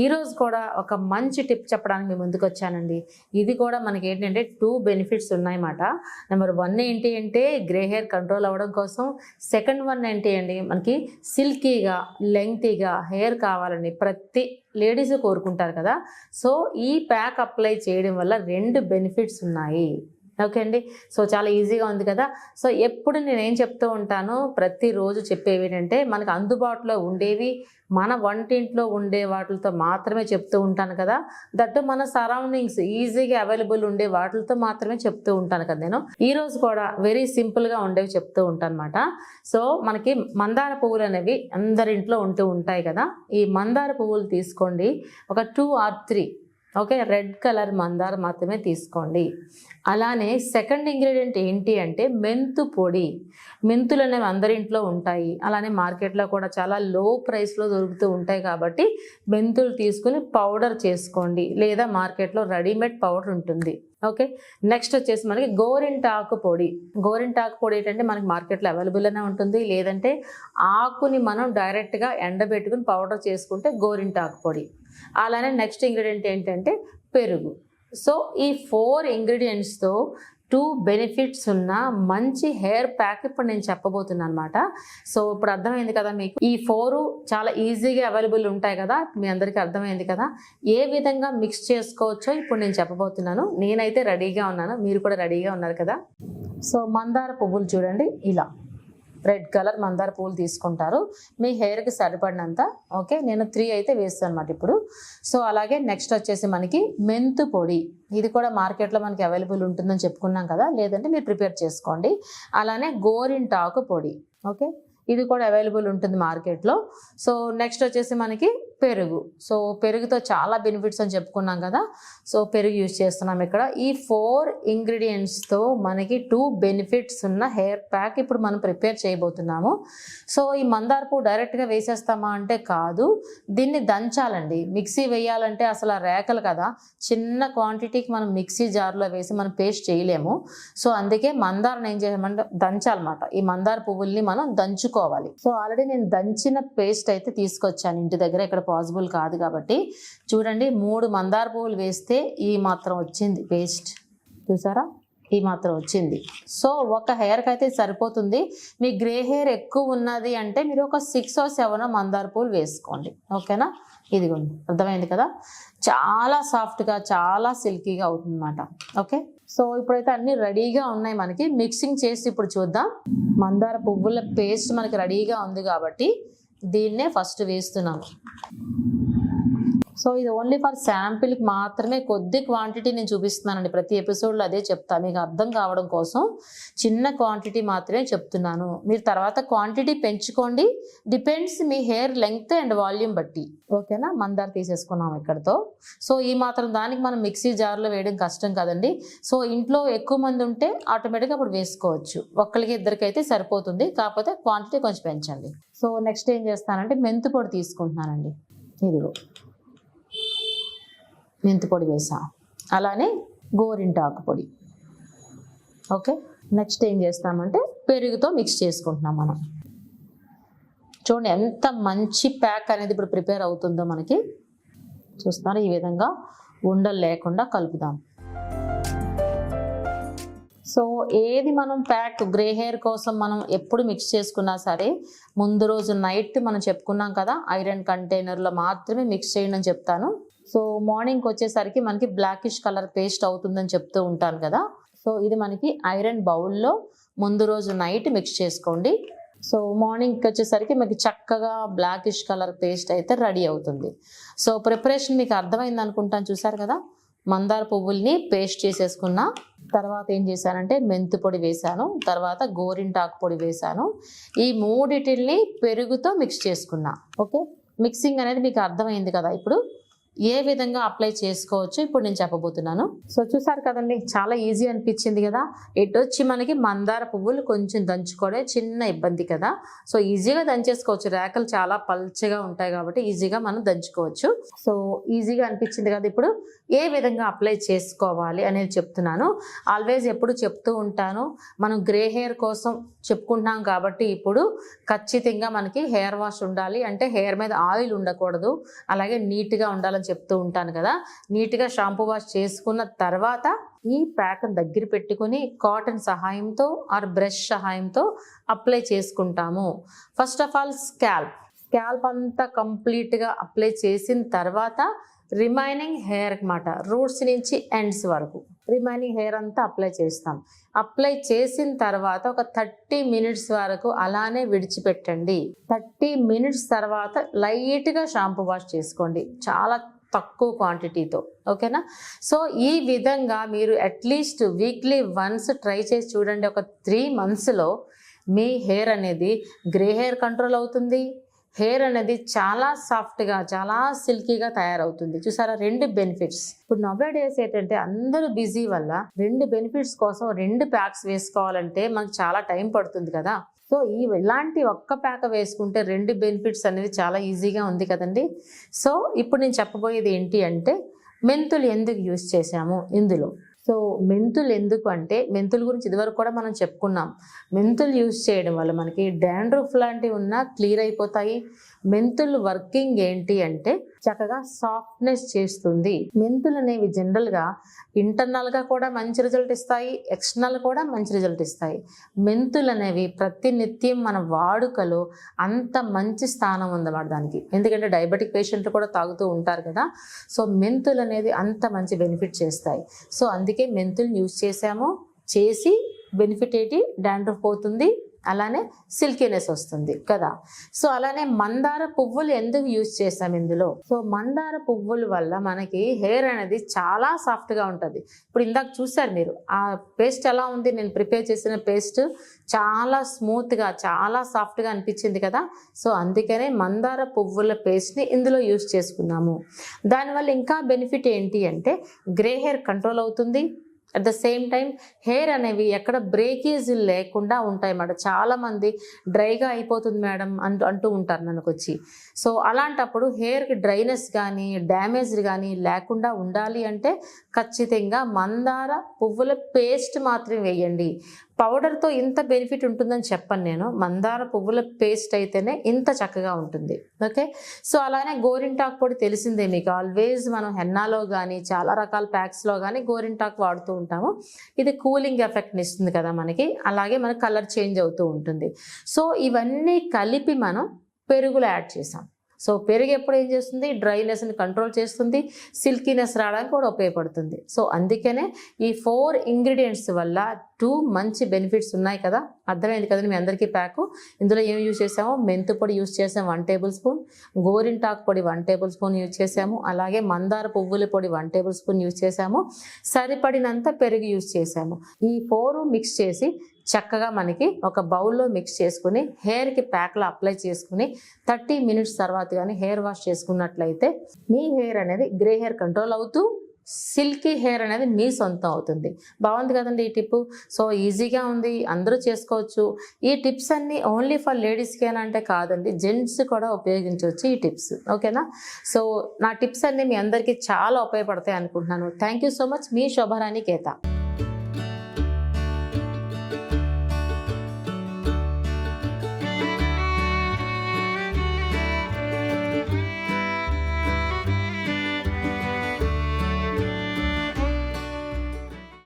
ఈరోజు కూడా ఒక మంచి టిప్ చెప్పడానికి మేము ముందుకు వచ్చానండి ఇది కూడా మనకి ఏంటంటే టూ బెనిఫిట్స్ ఉన్నాయన్నమాట. నెంబర్ వన్ ఏంటి అంటే గ్రే హెయిర్ కంట్రోల్ అవ్వడం కోసం. సెకండ్ వన్ ఏంటి అండి మనకి సిల్కీగా లెంగ్తీగా హెయిర్ కావాలని ప్రతి లేడీస్ కోరుకుంటారు కదా. సో ఈ ప్యాక్ అప్లై చేయడం వల్ల రెండు బెనిఫిట్స్ ఉన్నాయి. ఓకే అండి. సో చాలా ఈజీగా ఉంది కదా. సో ఎప్పుడు నేను ఏం చెప్తూ ఉంటాను ప్రతిరోజు చెప్పేవి ఏంటంటే మనకు అందుబాటులో ఉండేవి మన వంటింట్లో ఉండే వాటితో మాత్రమే చెప్తూ ఉంటాను కదా. దట్టు మన సరౌండింగ్స్ ఈజీగా అవైలబుల్ ఉండే వాటితో మాత్రమే చెప్తూ ఉంటాను కదా నేను. ఈ రోజు కూడా వెరీ సింపుల్గా ఉండేవి చెప్తూ ఉంటాను అనమాట సో మనకి మందార పువ్వులు అనేవి అందరింట్లో ఉంటూ ఉంటాయి కదా. ఈ మందార పువ్వులు తీసుకోండి. ఒక two or three okay red colour మందార మాత్రమే తీసుకోండి. అలానే సెకండ్ ఇంగ్రీడియంట్ ఏంటి అంటే మెంతు పొడి. మెంతులు అనేవి అందరింట్లో ఉంటాయి. అలానే మార్కెట్లో కూడా చాలా లో ప్రైస్లో దొరుకుతూ ఉంటాయి కాబట్టి మెంతులు తీసుకుని పౌడర్ చేసుకోండి. లేదా మార్కెట్లో రెడీమేడ్ పౌడర్ ఉంటుంది. ఓకే నెక్స్ట్ వచ్చేసి మనకి గోరింటాకు పొడి. గోరింటాకు పొడి ఏంటంటే మనకి మార్కెట్లో అవైలబుల్గానే ఉంటుంది. లేదంటే ఆకుని మనం డైరెక్ట్గా ఎండబెట్టుకుని పౌడర్ చేసుకుంటే గోరింటాకు పొడి. అలానే నెక్స్ట్ ఇంగ్రీడియంట్ ఏంటంటే పెరుగు. సో ఈ ఫోర్ ఇంగ్రీడియంట్స్తో టూ బెనిఫిట్స్ ఉన్న మంచి హెయిర్ ప్యాక్ ఇప్పుడు నేను చెప్పబోతున్నాను అనమాట సో ఇప్పుడు అర్థమైంది కదా మీకు? ఈ ఫోర్ చాలా ఈజీగా అవైలబుల్ ఉంటాయి కదా? మీ అందరికీ అర్థమైంది కదా? ఏ విధంగా మిక్స్ చేసుకోవచ్చో ఇప్పుడు నేను చెప్పబోతున్నాను. నేనైతే రెడీగా ఉన్నాను. మీరు కూడా రెడీగా ఉన్నారు కదా? సో మందార పువ్వులు చూడండి. ఇలా. రెడ్ కలర్ మందార పూలు తీసుకుంటారు. మీ హెయిర్కి సరిపడినంత ఓకే నేను త్రీ అయితే వేస్తాను అనమాట ఇప్పుడు. సో అలాగే నెక్స్ట్ వచ్చేసి మనకి మెంతు పొడి. ఇది కూడా మార్కెట్లో మనకి అవైలబుల్ ఉంటుందని చెప్పుకున్నాం కదా? లేదంటే మీరు ప్రిపేర్ చేసుకోండి. అలానే గోరింటాకు పొడి ఓకే ఇది కూడా అవైలబుల్ ఉంటుంది మార్కెట్లో సో నెక్స్ట్ వచ్చేసి మనకి పెరుగు. సో పెరుగుతో చాలా బెనిఫిట్స్ అని చెప్పుకున్నాం కదా. సో పెరుగు యూజ్ చేస్తున్నాం ఇక్కడ. ఈ ఫోర్ ఇంగ్రీడియంట్స్తో మనకి టూ బెనిఫిట్స్ ఉన్న హెయిర్ ప్యాక్ ఇప్పుడు మనం ప్రిపేర్ చేయబోతున్నాము. సో ఈ మందార పువ్వు డైరెక్ట్గా వేసేస్తామా అంటే కాదు. దీన్ని దంచాలండి. మిక్సీ వేయాలంటే అసలు ఆ రేకలు కదా. చిన్న క్వాంటిటీకి మనం మిక్సీ జార్లో వేసి మనం పేస్ట్ చేయలేము. సో అందుకే మందారం ఏం చేయమంటే దంచాలన్నమాట. ఈ మందార పువ్వుల్ని మనం దంచుకోవాలి. సో ఆల్రెడీ నేను దంచిన పేస్ట్ అయితే తీసుకొచ్చాను ఇంటి దగ్గర. ఇక్కడ పాసిబుల్ కాదు కాబట్టి. చూడండి మూడు మందార పువ్వులు వేస్తే ఈ మాత్రం వచ్చింది పేస్ట్. చూసారా? ఈ మాత్రం వచ్చింది. సో ఒక హెయిర్కి అయితే సరిపోతుంది. మీ గ్రే హెయిర్ ఎక్కువ ఉన్నది అంటే మీరు ఒక సిక్స్ ఓ సెవెన్ మందార పూలు వేసుకోండి. ఓకేనా? ఇదిగోండి. అర్థమైంది కదా? చాలా సాఫ్ట్గా చాలా సిల్కీగా అవుతుందన్నమాట. ఓకే? సో ఇప్పుడైతే అన్ని రెడీగా ఉన్నాయి మనకి. మిక్సింగ్ చేసి ఇప్పుడు చూద్దాం. మందార పువ్వుల పేస్ట్ మనకి రెడీగా ఉంది కాబట్టి దీన్నే ఫస్ట్ వేస్తున్నాము సో ఇది ఓన్లీ ఫర్ శాంపిల్కి మాత్రమే కొద్ది క్వాంటిటీ నేను చూపిస్తున్నానండి. ప్రతి ఎపిసోడ్లో అదే చెప్తా. మీకు అర్థం కావడం కోసం చిన్న క్వాంటిటీ మాత్రమే చెప్తున్నాను. మీరు తర్వాత క్వాంటిటీ పెంచుకోండి. డిపెండ్స్ మీ హెయిర్ లెంగ్త్ అండ్ వాల్యూమ్ బట్టి. ఓకేనా? మందార తీసేసుకున్నాం ఇక్కడతో. సో ఈ మాత్రం దానికి మనం మిక్సీ జార్లో వేయడం కష్టం కదండి. సో ఇంట్లో ఎక్కువ మంది ఉంటే ఆటోమేటిక్గా అప్పుడు వేసుకోవచ్చు. ఒక్కరికి ఇద్దరికైతే సరిపోతుంది. కాకపోతే క్వాంటిటీ కొంచెం పెంచండి. సో నెక్స్ట్ ఏం చేస్తానంటే మెంతు పొడి తీసుకుంటున్నానండి. ఇదిగో. మెంతి పొడి వేసా. అలానే గోరింటాకు పొడి. ఓకే? నెక్స్ట్ ఏం చేస్తామంటే పెరుగుతో మిక్స్ చేసుకుంటున్నాం మనం. చూడండి ఎంత మంచి ప్యాక్ అనేది ఇప్పుడు ప్రిపేర్ అవుతుందో మనకి. చూస్తున్నారు? ఈ విధంగా ఉండలు లేకుండా కలుపుదాం. సో ఏది మనం ప్యాక్ గ్రే హెయిర్ కోసం మనం ఎప్పుడు మిక్స్ చేసుకున్నా సరే ముందు రోజు నైట్ మనం చెప్పుకున్నాం కదా ఐరన్ కంటైనర్లో మాత్రమే మిక్స్ చేయండి అని చెప్తాను. సో మార్నింగ్కి వచ్చేసరికి మనకి బ్లాకిష్ కలర్ పేస్ట్ అవుతుందని చెప్తూ ఉంటాను కదా. సో ఇది మనకి ఐరన్ బౌల్లో ముందు రోజు నైట్ మిక్స్ చేసుకోండి. సో మార్నింగ్కి వచ్చేసరికి మీకు చక్కగా బ్లాకిష్ కలర్ పేస్ట్ అయితే రెడీ అవుతుంది. సో ప్రిపరేషన్ మీకు అర్థమైంది అనుకుంటాను చూసారు కదా? మందార పువ్వుల్ని పేస్ట్ చేసేసుకున్నా తర్వాత ఏం చేశానంటే మెంతు పొడి వేశాను తర్వాత గోరింటాకు పొడి వేశాను. ఈ మూడిటిల్ని పెరుగుతో మిక్స్ చేసుకున్నా. ఓకే? మిక్సింగ్ అనేది మీకు అర్థమైంది కదా ఇప్పుడు? ఏ విధంగా అప్లై చేసుకోవచ్చు ఇప్పుడు నేను చెప్పబోతున్నాను. సో చూసారు కదండి చాలా ఈజీ అనిపించింది కదా. ఎటు వచ్చి మనకి మందార పువ్వులు కొంచెం దంచుకోవడే చిన్న ఇబ్బంది కదా. సో ఈజీగా దంచేసుకోవచ్చు. రేకలు చాలా పల్చగా ఉంటాయి కాబట్టి ఈజీగా మనం దంచుకోవచ్చు. సో ఈజీగా అనిపించింది కదా ఇప్పుడు. ఏ విధంగా అప్లై చేసుకోవాలి అనేది చెప్తున్నాను. ఆల్వేస్ ఎప్పుడు చెప్తూ ఉంటాను. మనం గ్రే హెయిర్ కోసం చెప్పుకుంటున్నాం కాబట్టి ఇప్పుడు ఖచ్చితంగా మనకి హెయిర్ వాష్ ఉండాలి. అంటే హెయిర్ మీద ఆయిల్ ఉండకూడదు. అలాగే నీట్గా ఉండాలని చెప్తూ ఉంటాను కదా. నీట్గా షాంపూ వాష్ చేసుకున్న తర్వాత ఈ ప్యాక్ను దగ్గర పెట్టుకుని కాటన్ సహాయంతో ఆర్ బ్రష్ సహాయంతో అప్లై చేసుకుంటాము. First of all scalp. Scalp అంతా కంప్లీట్గా అప్లై చేసిన తర్వాత రిమైనింగ్ హెయిర్ అన్నమాట. రూట్స్ నుంచి ఎండ్స్ వరకు. రిమైనింగ్ హెయిర్ అంతా అప్లై చేస్తాం. అప్లై చేసిన తర్వాత ఒక థర్టీ మినిట్స్ వరకు అలానే విడిచిపెట్టండి. థర్టీ మినిట్స్ తర్వాత లైట్గా షాంపూ వాష్ చేసుకోండి. చాలా తక్కువ క్వాంటిటీతో ఓకేనా సో ఈ విధంగా మీరు అట్లీస్ట్ వీక్లీ వన్స్ ట్రై చేసి చూడండి. ఒక త్రీ మంత్స్లో మీ హెయిర్ అనేది గ్రే హెయిర్ కంట్రోల్ అవుతుంది. హెయిర్ అనేది చాలా సాఫ్ట్గా చాలా సిల్కీగా తయారవుతుంది. చూసారా? రెండు బెనిఫిట్స్. ఇప్పుడు నవ్వే డేస్ ఏంటంటే అందరూ బిజీ వల్ల రెండు బెనిఫిట్స్ కోసం రెండు ప్యాక్స్ వేసుకోవాలంటే మనకు చాలా టైం పడుతుంది కదా. సో ఈ ఇలాంటి ఒక్క ప్యాక్ వేసుకుంటే రెండు బెనిఫిట్స్ అనేది చాలా ఈజీగా ఉంది కదండి. సో ఇప్పుడు నేను చెప్పబోయేది ఏంటి అంటే మెంతులు ఎందుకు యూస్ చేశాము ఇందులో? సో మెంతులు ఎందుకు అంటే మెంతుల గురించి ఇదివరకు కూడా మనం చెప్పుకున్నాం. మెంతులు యూస్ చేయడం వల్ల మనకి డాండ్రఫ్ లాంటివి ఉన్నా క్లియర్ అయిపోతాయి. మెంతులు వర్కింగ్ ఏంటి అంటే చక్కగా సాఫ్ట్నెస్ చేస్తుంది. మెంతులు అనేవి జనరల్గా ఇంటర్నల్గా కూడా మంచి రిజల్ట్ ఇస్తాయి ఎక్స్టర్నల్ కూడా మంచి రిజల్ట్ ఇస్తాయి. మెంతులు అనేవి ప్రతినిత్యం మన వాడుకలో అంత మంచి స్థానం ఉందన్నమాట దానికి. ఎందుకంటే డయాబెటిక్ పేషెంట్లు కూడా తాగుతూ ఉంటారు కదా సో మెంతులు అనేది అంత మంచి బెనిఫిట్ చేస్తాయి. సో అందుకే మెంతులు యూజ్ చేసాము చేసి బెనిఫిట్ ఏంటి? డాండ్రఫ్ పోతుంది అలానే సిల్కీనెస్ వస్తుంది కదా. సో అలానే మందార పువ్వులు ఎందుకు యూజ్ చేస్తాం ఇందులో? సో మందార పువ్వుల వల్ల మనకి హెయిర్ అనేది చాలా సాఫ్ట్గా ఉంటుంది. ఇప్పుడు ఇందాక చూసారు మీరు ఆ పేస్ట్ ఎలా ఉంది? నేను ప్రిపేర్ చేసిన పేస్ట్ చాలా స్మూత్గా చాలా సాఫ్ట్గా అనిపించింది కదా. సో అందుకనే మందార పువ్వుల పేస్ట్ని ఇందులో యూజ్ చేసుకున్నాము. దానివల్ల ఇంకా బెనిఫిట్ ఏంటి అంటే గ్రే హెయిర్ కంట్రోల్ అవుతుంది. At the same time hair అనేవి ఎక్కడ బ్రేకేజ్ లేకుండా ఉంటాయి మేడం. చాలామంది డ్రైగా అయిపోతుంది మేడం అంటూ అంటూ ఉంటారు మనకు వచ్చి సో అలాంటప్పుడు హెయిర్కి డ్రైనెస్ కానీ డ్యామేజ్ కానీ లేకుండా ఉండాలి అంటే ఖచ్చితంగా మందార పువ్వుల పేస్ట్ మాత్రమే వేయండి. పౌడర్తో ఇంత బెనిఫిట్ ఉంటుందని చెప్పను నేను. మందార పువ్వుల పేస్ట్ అయితేనే ఇంత చక్కగా ఉంటుంది. ఓకే సో అలానే గోరింటాక్ పొడి తెలిసిందే మీకు. ఆల్వేస్ మనం హెన్నాలో కానీ చాలా రకాల ప్యాక్స్లో కానీ గోరింటాక్ వాడుతూ ఉంటాము. ఇది కూలింగ్ ఎఫెక్ట్ని ఇస్తుంది కదా మనకి. అలాగే మన కలర్ చేంజ్ అవుతూ ఉంటుంది. సో ఇవన్నీ కలిపి మనం పెరుగులో యాడ్ చేసాం. సో పెరుగు ఎప్పుడు ఏం చేస్తుంది? డ్రైనెస్ని కంట్రోల్ చేస్తుంది. సిల్కీనెస్ రావడానికి కూడా ఉపయోగపడుతుంది. సో అందుకనే ఈ ఫోర్ ఇంగ్రీడియంట్స్ వల్ల టూ మంచి బెనిఫిట్స్ ఉన్నాయి కదా. అర్థమైంది కదండి మీ అందరికీ ప్యాకు. ఇందులో ఏం యూజ్ చేసాము? మెంతు పొడి యూజ్ చేసాము వన్ టేబుల్ స్పూన్. గోరింటాకు పొడి వన్ టేబుల్ స్పూన్ యూజ్ చేసాము. అలాగే మందార పువ్వుల పొడి వన్ టేబుల్ స్పూన్ యూజ్ చేసాము. సరిపడినంత పెరుగు యూజ్ చేసాము. ఈ ఫోర్ మిక్స్ చేసి చక్కగా మనకి ఒక బౌల్లో మిక్స్ చేసుకుని హెయిర్కి ప్యాక్లో అప్లై చేసుకుని థర్టీ మినిట్స్ తర్వాత కానీ హెయిర్ వాష్ చేసుకున్నట్లయితే మీ హెయిర్ అనేది గ్రే హెయిర్ కంట్రోల్ అవుతూ సిల్కీ హెయిర్ అనేది మీ సొంతం అవుతుంది. బాగుంది కదండి ఈ టిప్ సో ఈజీగా ఉంది. అందరూ చేసుకోవచ్చు. ఈ టిప్స్ అన్నీ ఓన్లీ ఫర్ లేడీస్కి అంటే కాదండి. జెంట్స్ కూడా ఉపయోగించవచ్చు ఈ టిప్స్. ఓకేనా? సో నా టిప్స్ అన్నీ మీ అందరికీ చాలా ఉపయోగపడతాయి అనుకుంటున్నాను. Thank you so much. Me Shobharani కేత.